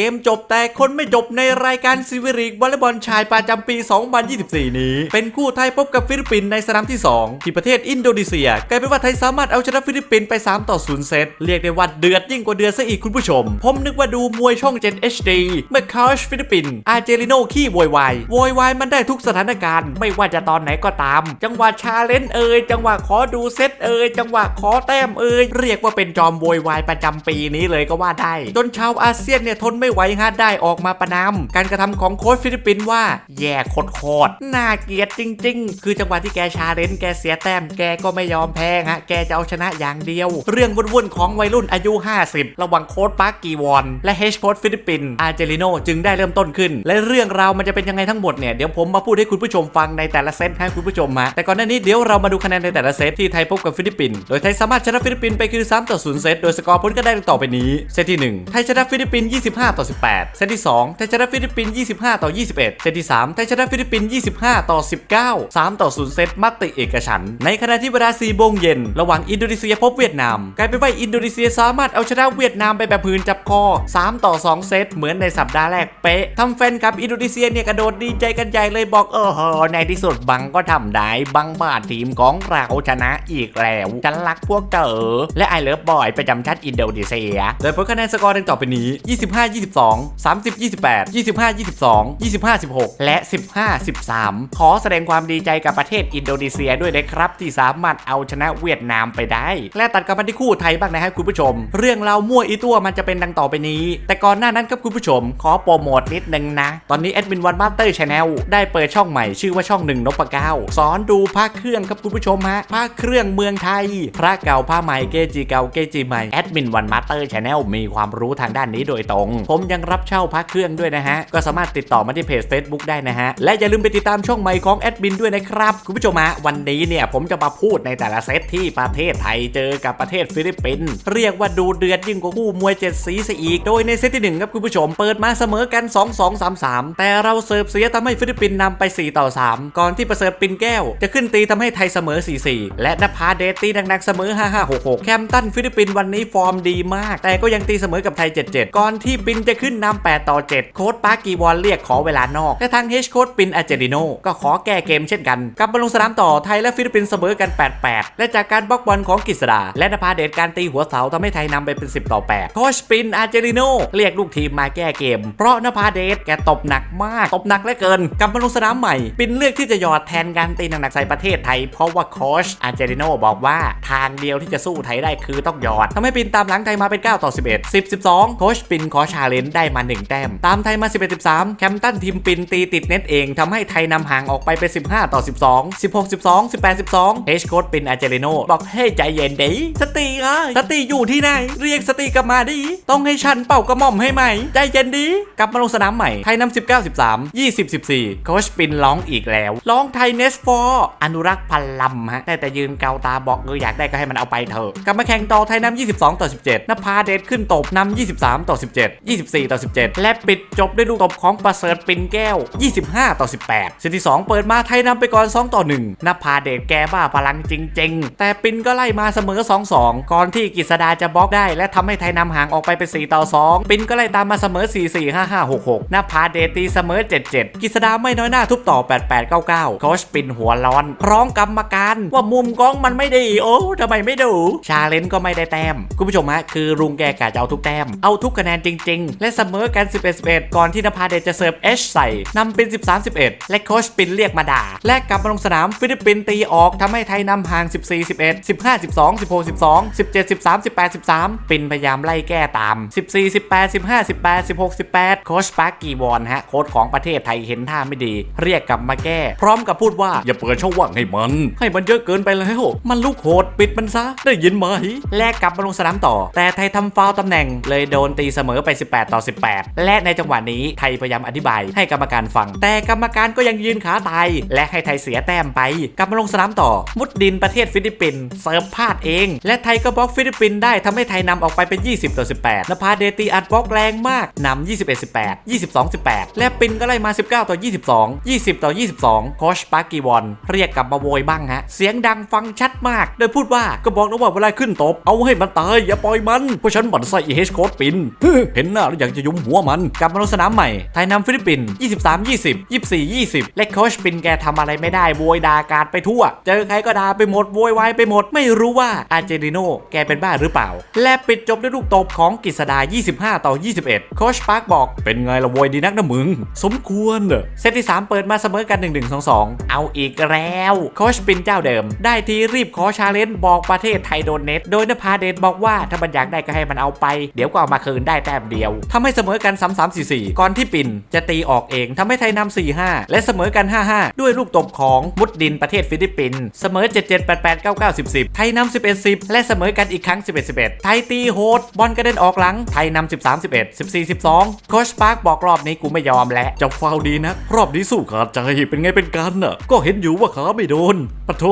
กมจบแต่คนไม่จบในรายการซีวิริกวอลเลย์บอลชายประจำปี 2024 นี้ เป็นคู่ไทยพบกับฟิลิปปินส์ในสนามที่ 2 ที่ประเทศอินโดนีเซีย กลายเป็นว่าไทยสามารถเอาชนะฟิลิปปินส์ไป 3 ต่อ 0 เซต เรียกได้ว่าเดือดยิ่งกว่าเดือดซะอีกคุณผู้ชม ผมนึกว่าดูมวยช่อง7 HD เมื่อคาชฟิลิปปินส์อาเจลิโนขี้โวยวายโวยวายมันได้ทุกสถานการณ์ ไม่ว่าจะตอนไหนก็ตาม จังหวะชาเลนจ์เอ่ยจังหวะขอดูเซตเอ่ยจังหวะขอแต้มเอ่ยเรียกว่าเป็นจอมโวยวายประจำปีนี้เลยก็ว่าได้จนชาวอาเซียนเนี่ยทนไม่ไหวฮะได้ออกมาประนามการกระทำของโค้ชฟิลิปปินส์ว่าแย่โคตรๆน่าเกลียดจริง ๆ คือจังหวะที่แกชาเลนจ์แกเสียแต้มแกก็ไม่ยอมแพ้ฮะแกจะเอาชนะอย่างเดียว เรื่องวุ่นๆของวัยรุ่นอายุ 50 ระหว่างโค้ชปาร์กกีวอน และเฮชโค้ชฟิลิปปินส์อาเจลิโนจึงได้เริ่มต้นขึ้น และเรื่องราวมันจะเป็นยังไงทั้งหมดเนี่ย เดี๋ยวผมมาพูดให้คุณผู้ชมฟังในแต่ละเซตให้คุณผู้ชมมา แต่ก่อนหน้านี้เดี๋ยวเรามาดูคะแนนในแต่ละเซตที่ไทยพบกับฟิลิปปินส์โดยไทยสามารถชนะฟิลิปปินส์ไปคือ3ต่อ0เซตโดยสกอร์ผลก็ได้ต่อไปนี้เซตที่ 1 ไทยชนะฟิลิปปินส์25ต่อ 18 เซตที่ 2 ไทยชนะฟิลิปปินส์ 25 ต่อ 21 เซตที่ 3 ไทยชนะฟิลิปปินส์ 25 ต่อ 19 3 ต่อ 0 เซตมติเอกฉัน ในขณะที่เวลา4โมงเย็น ระหว่างอินโดนีเซียพบเวียดนาม กลายเป็นว่าอินโดนีเซียสามารถเอาชนะเวียดนามไปแบบพื้นจับคอ 3 ต่อ 2 เซตเหมือนในสัปดาห์แรกเป๊ะทำแฟนคลับอินโดนีเซียเนี่ยกระโดดดีใจกันใหญ่เลยบอกเออในที่สุดบังก็ทำได้บังบาดทีมของเราชนะอีกแล้วฉันรักพวกเต๋อและไอเลิฟบอยประจำชาติอินโดนีเซีย โดยผลคะแนนสกอร์ดังต่อไปนี้ 25 22 30 28 25 22 25 16 และ 15 13 ขอแสดงความดีใจกับประเทศอินโดนีเซียด้วยนะครับที่สามารถเอาชนะเวียดนามไปได้ และตัดกับมาที่คู่ไทยบ้างนะฮะคุณผู้ชม เรื่องราวมั่วอีตัวมันจะเป็นดังต่อไปนี้ แต่ก่อนหน้านั้นครับคุณผู้ชม ขอโปรโมทนิดนึงนะ ตอนนี้แอดมินวันมาสเตอร์ชาแนลได้เปิดช่องใหม่ชื่อว่าช่องหนึ่งนพเก้าสอนดูพระเครื่องครับคุณผู้ชมฮะพระเครื่องเมืองไทย พระเก่าพระใหม่เกจิเก่าเกจิใหม่แอดมินวันมาสเตอร์ชาแนลมีความรู้ทางด้านนี้โดยตรงผมยังรับเช่าพระเครื่องด้วยนะฮะ ก็สามารถติดต่อมาที่เพจ Facebook ได้นะฮะ และอย่าลืมไปติดตามช่องใหม่ของแอดมินด้วยนะครับ คุณผู้ชมฮะวันนี้เนี่ยผมจะมาพูดในแต่ละเซตที่ประเทศไทยเจอกับประเทศฟิลิปปินส์เรียกว่าดูเดือดยิ่งกว่าคู่มวยเจ็ดสีซะอีกโดยในเซตที่หนึ่งครับคุณผู้ชมเปิดมาเสมอกัน 2 2 3 3 แต่เราเสิร์ฟเสียทำให้ฟิลิปปินส์นำไป 4 ต่อ 3 ก่อนที่ประเสริฐปินแก้ว จะขึ้นตีทำให้ไทยเสมอ 4-4 และนภาเดชตีดังๆเสมอ 5-5-6-6 แคมตันฟิลิปปินส์วันนี้ฟอร์มดีมาก แต่ก็ยังตีเสมอกับไทย 7-7 ก่อนที่ปินจะขึ้นนำ8ต่อ 7 โค้ดปาร์กีวอนเรียกขอเวลานอกและทางเฮชโค้ดปินอาเจริโนก็ขอแก้เกมเช่นกัน กลับมาลงสนามต่อไทยและฟิลิปปินส์เสมอกัน 8-8 และจากการบล็อกบอลของกฤษดา และนภาเดชการตีหัวเสาทำให้ไทยนำไปเป็น 10 ต่อ 8 โค้ชปินอาเจริโนเรียกลูกทีมมาแก้เกม เพราะนภาเดชแกตบหนักมาก ตบหนักเหลือเกิน กลับมาลงสนามใหม่ ปินเลือกที่จะหยอดแทนการตีหนักๆใส่ประเทศไทย เพราะว่าโค้ชอาเจริโนบอกว่าทางเดียวที่จะสู้ไทยได้คือต้องหยอดทำให้ปินตามหลังไทยมาเป็น 9 ต่อ 11 10 12 โค้ชปินขอชาเลนจ์ได้มา 1 แต้ม ตามไทยมา 11 13 แคมตันทีมปินตีติดเน็ตเองทำให้ไทยนำห่างออกไปเป็น 15 ต่อ 12 16 12 18 12เฮชโค้ดปินอาเจริโนบอกให้ใจเย็นดิสติเอ้ยสติอยู่ที่ไหน เรียกสติกลับมาดิ ต้องให้ฉันเป่ากระหม่อมให้ไหม ใจเย็นดิกลับมาลงสนามใหม่ ไทยนำ19 13 20 14 โค้ชปินร้องอีกแล้วร้องไทยเนสฟอร์อนุรักษ์พันลำฮะแต่แต่ยืนเกาตาบอกเอออยากได้ก็ให้มันเอาไปเถอะกลับมาแข่งต่อไทยนำ22 ต่อ 17นภาเดชขึ้นตบนำ23 ต่อ 17 24 ต่อ 17 และปิดจบด้วยลูกตบของประเสริฐปินแก้ว 25 ต่อ 18เซตที่ 2 เปิดมาไทยนำไปก่อน 2 ต่อ 1นภาเดชแกบ้าพลังจริง ๆ แต่ปินก็ไล่มาเสมอ 2-2 ก่อนที่กฤษดาจะบล็อกได้ และทำให้ไทยนำห่างออกไปเป็น 4 ต่อ 2 ปินก็ไล่ตามมาเสมอ 4 4 5 5 6 6นภาเดชตีเสมอ 7-7กฤษดาไม่น้อยหน้าทุบต่อ 88-99โค้ชปินหัวร้อน ร้องกรรมการว่ามุมกล้องมันไม่ดี โอ้ทำไมไม่ดู ชาเลนจ์ก็ไม่ได้แต้ม คุณผู้ชมฮะคือรุงแกกะจะเอาทุกแต้ม เอาทุกคะแนนจริงและเสมอกัน 11-11 ก่อนที่นภาเดชจะเสิร์ฟเอชใส่นำเป็น 13-11 และโค้ชปินเรียกมาด่า และกลับมาลงสนามฟิลิปปินส์ตีออกทำให้ไทยนำห่าง 14-11 15-12 16-12 17-13 18-13 ปินพยายามไล่แก้ตาม 14-18 15-18 16-18 โค้ชปาร์กกีวอนฮะโค้ชของประเทศไทยเห็นท่าไม่ดี เรียกกลับมาแก้ พร้อมกับพูดว่าอย่าเปิดช่องว่างให้มัน ให้มันเยอะเกินไปแล้วมันลูกโหดปิดมันซะได้ยินไหมและกลับมาลงสนามต่อ แต่ไทยทำฟาวล์ตำแหน่งเลยโดนตีเสมอไป 18ต่อ 18 และในจังหวะนี้ไทยพยายามอธิบายให้กรรมการฟัง แต่กรรมการก็ยังยืนขาตาย และให้ไทยเสียแต้มไป กลับมาลงสนามต่อ มุดดินประเทศฟิลิปปินส์เซิร์ฟพลาดเอง และไทยก็บล็อกฟิลิปปินส์ได้ทำให้ไทยนำออกไปเป็น 20 ต่อ 18นภาเดตีอัดบล็อกแรงมากนำ21 18 22 18 และปินก็ไล่มา 19 ต่อ 22 20 ต่อ 22โคชปากีวอนเรียกกลับมาโวยบ้างฮะเสียงดังฟังชัดมาก โดยพูดว่าก็บอกแล้วว่าเวลาขึ้นตบเอาให้มันตายอย่าปล่อยมันเพราะฉันบันไส้เฮชโคดปินเห็นหน้าแล้วอยากจะยุ้มหัวมันกลับมาลงสนามใหม่ไทยนำฟิลิปปินส์23 20 24 20 และโคชปินแกทำอะไรไม่ได้โวยด่าการไปทั่ว เจอใครก็ด่าไปหมดโวยวายไปหมดไม่รู้ว่าอาร์เจริโนแกเป็นบ้าหรือเปล่า และปิดจบด้วยลูกตบของกฤษดา 25 ต่อ 21 โคชปาร์คบอกเป็นไงละโวยดีนักนะมึง สมควรเหรอเซตที่ 3 เปิดมาเสมอกัน 1 1 2 2 เอาอีกแล้ว โคชปินเจ้าเดิม ได้ทีรีบขอชาเลนจ์บอกประเทศไทยโดนเน็ต โดยนภาเดชบอกว่าถ้ามันอยากได้ก็ให้มันเอาไป เดี๋ยวก็เอามาคืนได้แต้มเดียวทำให้เสมอกัน 3 3 4 4 ก่อนที่ปินจะตีออกเองทำให้ไทยนำ4 5 และเสมอกัน 5 5 ด้วยลูกตบของมุดดินประเทศฟิลิปปินส์เสมอ 7 7 8 8 9 9 10 10 ไทยนำ11 10 และเสมอกันอีกครั้ง 11 11 ไทยตีโหดบอลกระเด็นออกหลังไทยนำ13 11 14 12 โคชปาร์คบอกรอบนี้กูไม่ยอมแล้วจะฟาวดีนะรอบนี้สู้ขาดใจเป็นไงเป็นกันน่ะก็เห็นอยู่ว่าขาไม่โดนปะโท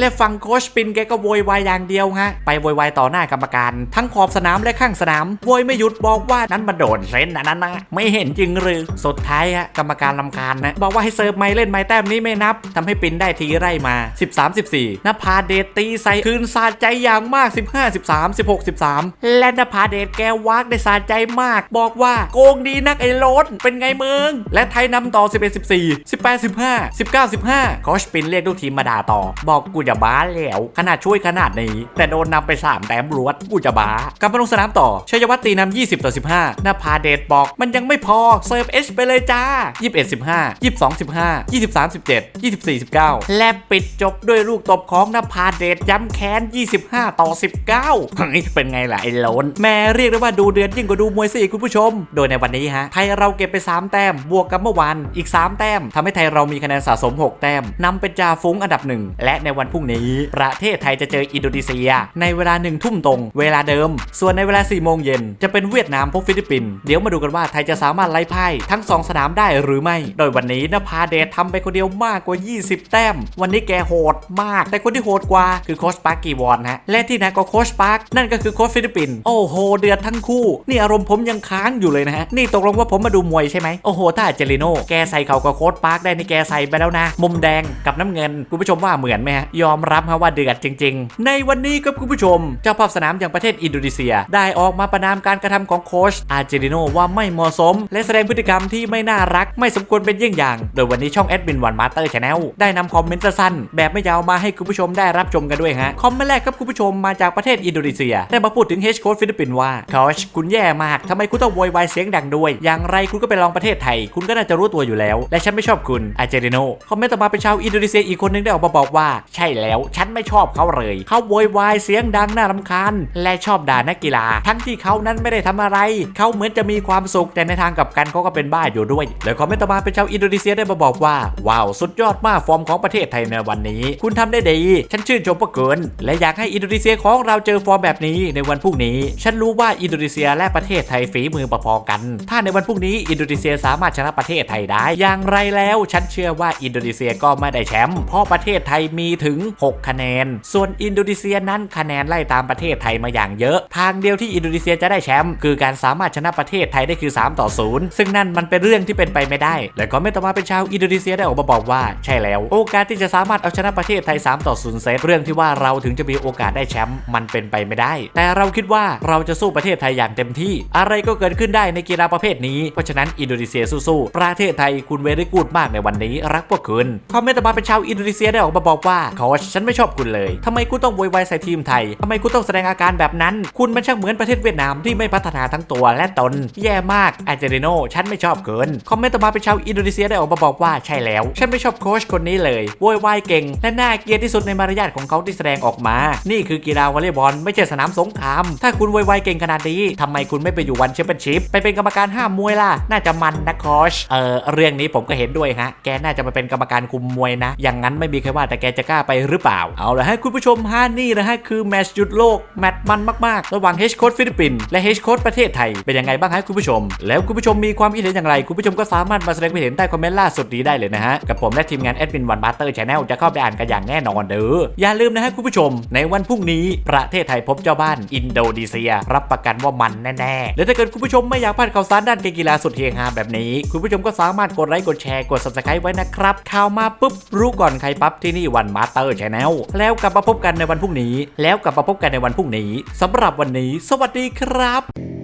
และฟังโคชปินแกก็โวยวายอย่างเดียวฮะไปโวยวายต่อหน้ากรรมการ ทั้งขอบสนามและข้างสนามโวยไม่หยุดบอกว่านั้นมันโดนเซนนะนั้นนะไม่เห็นจริงหรือสุดท้ายฮะกรรมการลำคาญนะ บอกว่าให้เซิร์ฟไม่เล่นไม่แต้มนี้ไม่นับทำให้ปินได้ทีไร่มา 13 14นภาเดชตีใส่คืนสาดใจอย่างมาก 15 13 16 13 และนภาเดชแกวักได้สาดใจมาก บอกว่าโกงดีนักไอ้โรถเป็นไงมึงและไทยนำต่อ 11 14 18 15 19 15โคชปินเรียกลูกทีมมาด่าต่อ บอกกูจะบ้าแล้วขนาดช่วยขนาดนี้ แต่โดนนำไป3แต้มรวดกูจะบ้ากลับมาลงสนามต่อชัยวัฒน์ตีนำ20ต่อ15นภาเดชบอก มันยังไม่พอเซิร์ฟเอชไปเลยจ้า 21 15 22 15 23 17 24 19 และปิดจบด้วยลูกตบของนภาเดชย้ำแค้น 25 ต่อ 19เฮ้ยเป็นไงล่ะไอ้โลนแม่เรียกได้ว่าดูเดือดยิ่งกว่าดูมวยซะอีกคุณผู้ชม โดยในวันนี้ฮะ ไทยเราเก็บไป 3 แต้ม บวกกับเมื่อวานอีก 3 แต้มทำให้ไทยเรามีคะแนนสะสม 6 แต้มนำเป็นจ่าฟุ้งอันดับหนึ่งและในวันพรุ่งนี้ ประเทศไทยจะเจออินโดนีเซีย ในเวลาหนึ่งทุ่มตรง เวลาเดิม ส่วนในเวลา4โมงเย็นจะเป็นเวียดนามพบฟิลิปปินส์เดี๋ยวมาดูกันว่าไทยจะสามารถไล่พ่ายทั้งสองสนามได้หรือไม่ โดยวันนี้นภาเดชทำไปคนเดียวมากกว่า 20 แต้ม วันนี้แกโหดมาก แต่คนที่โหดกว่าคือโคชปาร์กกีวอนฮะและที่ไหนก็โคชปาร์กนั่นก็คือโคชฟิลิปปินส์โอ้โหเดือดทั้งคู่ นี่อารมณ์ผมยังค้างอยู่เลยนะฮะนี่ตกลงว่าผมมาดูมวยใช่ไหมโอ้โหถ้าเจลิโน่แกใส่เขากับโคชปาร์กได้นี่แกใส่ไปแล้วนะ มุมแดงกับน้ำเงินคุณผู้ชมว่าเหมือนไหมฮะยอมรับฮะว่าเดือดจริง ๆ ในวันนี้ครับคุณผู้ชม เจ้าภาพสนามอย่างประเทศอินโดนีเซีย ได้ออกมาประนามการกระทำของโคชอาร์เจลิโนว่าไม่เหมาะสม และแสดงพฤติกรรมที่ไม่น่ารัก ไม่สมควรเป็นเยี่ยงอย่าง โดยวันนี้ช่องแอดมินวันมาสเตอร์ชาแนลได้นำคอมเมนต์สั้นๆแบบไม่ยาวมาให้คุณผู้ชมได้รับชมกันด้วยฮะ คอมเมนต์แรกครับคุณผู้ชมมาจากประเทศอินโดนีเซีย ได้มาพูดถึงเฮดโค้ชฟิลิปปินส์ว่าโค้ชคุณแย่มากทำไมคุณต้องโวยวายเสียงดังด้วย อย่างไรคุณก็ไปลองประเทศไทย คุณก็น่าจะรู้ตัวอยู่แล้ว และฉันไม่ชอบคุณอาร์เจริโนคอมเมนต์ต่อมาเป็นชาวอินโดนีเซียอีกคนนึงได้ออกมาบอกว่า ใช่แล้ว ฉันไม่ชอบเขาเลยเขาโวยวายเสียงดังน่ารำคาญและชอบด่านักกีฬา ทั้งที่เขานั้นไม่ได้ทำอะไรเขาเหมือนจะมีความสุขแต่ในทางกลับกันเขาก็เป็นบ้าอยู่ด้วย แล้วคอมเมนต์ต่อมาเป็นชาวอินโดนีเซียได้มาบอกว่า ว้าวสุดยอดมากฟอร์มของประเทศไทยในวันนี้ คุณทำได้ดี ฉันชื่นชมพวกคุณและอยากให้อินโดนีเซียของเราเจอฟอร์มแบบนี้ในวันพรุ่งนี้ ฉันรู้ว่าอินโดนีเซียและประเทศไทยฝีมือประพอกัน ถ้าในวันพรุ่งนี้อินโดนีเซียสามารถชนะประเทศไทยได้ อย่างไรแล้ว ฉันเชื่อว่าอินโดนีเซียก็ไม่ได้แชมป์เพราะประเทศไทยมีถึง 6 คะแนน ส่วนอินโดนีเซียนั้นคะแนนไล่ตามประเทศไทยมาอย่างเยอะ ทางเดียวที่อินโดนีเซียจะได้แชมป์คือการสามารถชนะประเทศไทยได้คือ 3 ต่อ 0 ซึ่งนั่นมันเป็นเรื่องที่เป็นไปไม่ได้ และก็ไม่ต่อมาเป็นชาวอินโดนีเซียได้ออกมาบอกว่าใช่แล้ว โอกาสที่จะสามารถเอาชนะประเทศไทย 3 ต่อ 0 เซตเรื่องที่ว่าเราถึงจะมีโอกาสได้แชมป์มันเป็นไปไม่ได้ แต่เราคิดว่าเราจะสู้ประเทศไทยอย่างเต็มที่ อะไรก็เกิดขึ้นได้ในกีฬาประเภทนี้ เพราะฉะนั้นอินโดนีเซียสู้ๆ ประเทศไทยคุณเวรี่กูดมากในวันนี้ รักพวกคุณคอมเมนต์ต่อมาเป็นชาวอินโดนีเซียได้ออกมาบอกว่าโค้ชฉันไม่ชอบคุณเลยทำไมคุณต้องโวยวายใส่ทีมไทยทำไมคุณต้องแสดงอาการแบบนั้น คุณมันช่างเหมือนประเทศเวียดนามที่ไม่พัฒนาทั้งตัวและตน แย่มากอาเจริโนฉันไม่ชอบเกิน คอมเมนต์ต่อมาเป็นชาวอินโดนีเซียได้ออกมาบอกว่าใช่แล้ว ฉันไม่ชอบโค้ชคนนี้เลยโวยวายเก่ง และน่าเกลียดที่สุดในมารยาทของเขาที่แสดงออกมา นี่คือกีฬาวอลเลย์บอลไม่ใช่สนามสงคราม ถ้าคุณโวยวายเก่งขนาดนี้ทำไมคุณไม่ไปอยู่วันแชมเปี้ยนชิพไปเป็นกรรมการห้ามมวยล่ะน่าจะมันนะโค้ชเออเรื่องนี้ผมก็เห็นด้วยฮะแกน่าจะมาเป็นกรรมการคุมมวยนะ อย่างนั้นไม่มีใครว่าแต่แกจะกล้าไปหรือเปล่าเอาละฮะคุณผู้ชมฮะนี่นะฮะคือแมตช์หยุดโลกแมตช์มันมากๆ ระหว่างเฮชโค้ชฟิลิปปินส์และเฮชโค้ชประเทศไทยเป็นยังไงบ้างฮะคุณผู้ชม แล้วคุณผู้ชมมีความคิดเห็นอย่างไร คุณผู้ชมก็สามารถมาแสดงความเห็นใต้คอมเมนต์ล่าสุดนี้ได้เลยนะฮะ กับผมและทีมงานแอดมินวันบัตเตอร์ชาแนลจะเข้าไปอ่านกันอย่างแน่นอนเด้อ อย่าลืมนะฮะคุณผู้ชม ในวันพรุ่งนี้ประเทศไทยพบเจ้าบ้านอินโดนีเซีย รับประกันว่ามันแน่ๆ และถ้าเกิดคุณผู้ชมไม่อยากพลาดข่าวสารด้านกีฬาสุดเฮฮาแบบนี้ คุณผู้ชมก็สามารถกดไลค์กดแชร์กด subscribe ไว้นะครับข่าวมาปุ๊บรู้ก่อนใครปั๊บที่นี่วันมาเตอร์ชาแนลแล้วกลับมาพบกันในวันพรุ่งนี้ แล้วกลับมาพบกันในวันพรุ่งนี้สำหรับวันนี้ สวัสดีครับ